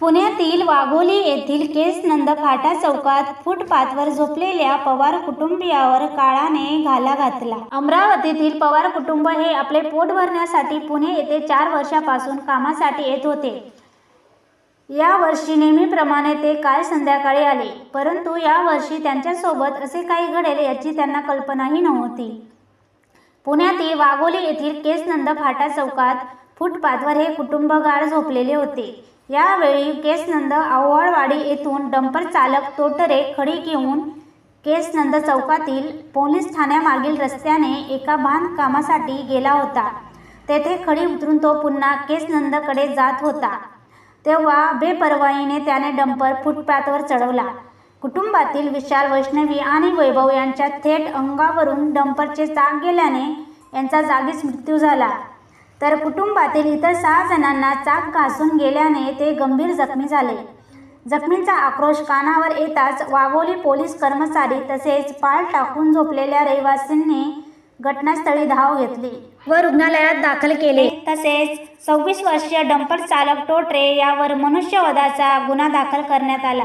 पुण्यातील वाघोली येथील केस नंद फाटा चौकात फुटपाथवर झोपलेल्या पवार कुटुंबियावर काळाने घाला घातला. अमरावतीतील पवार कुटुंब हे आपले पोट भरण्यासाठी पुणे येथे चार वर्षापासून कामासाठी येत होते. या वर्षी नेहमीप्रमाणे ते काल संध्याकाळी आले परंतु या वर्षी त्यांच्यासोबत असे काही घडेल याची त्यांना कल्पनाही नव्हती. पुण्यातील वाघोली येथील केसनंद फाटा चौकात फुटपाथवर हे कुटुंब गाढ झोपलेले होते. यावेळी केसनंद आव्हाडवाडी येथून डंपर चालक तोटरे खडी घेऊन केसनंद चौकातील पोलीस ठाण्यामागील रस्त्याने एका बांधकामासाठी गेला होता. तेथे खडी उतरून तो पुन्हा केसनंदकडे जात होता. तेव्हा बेपर्वाईने त्याने डंपर फुटपाथवर चढवला. कुटुंबातील विशाल वैष्णवी आणि वैभव यांच्या थेट अंगावरून डंपरचे चाक गेल्याने यांचा जागीच मृत्यू झाला. तर कुटुंबातील इतर सहा जणांना चाक घासून गेल्याने ते गंभीर जखमी झाले. जखमींचा आक्रोश कानावर येताच वाघोली पोलीस कर्मचारी तसेच पाळ टाकून झोपलेल्या रहिवासींनी घटनास्थळी धाव घेतली व रुग्णालयात दाखल केले. तसेच सव्वीस वर्षीय डंपर चालक टोटरे यावर मनुष्यवधाचा गुन्हा दाखल करण्यात आला.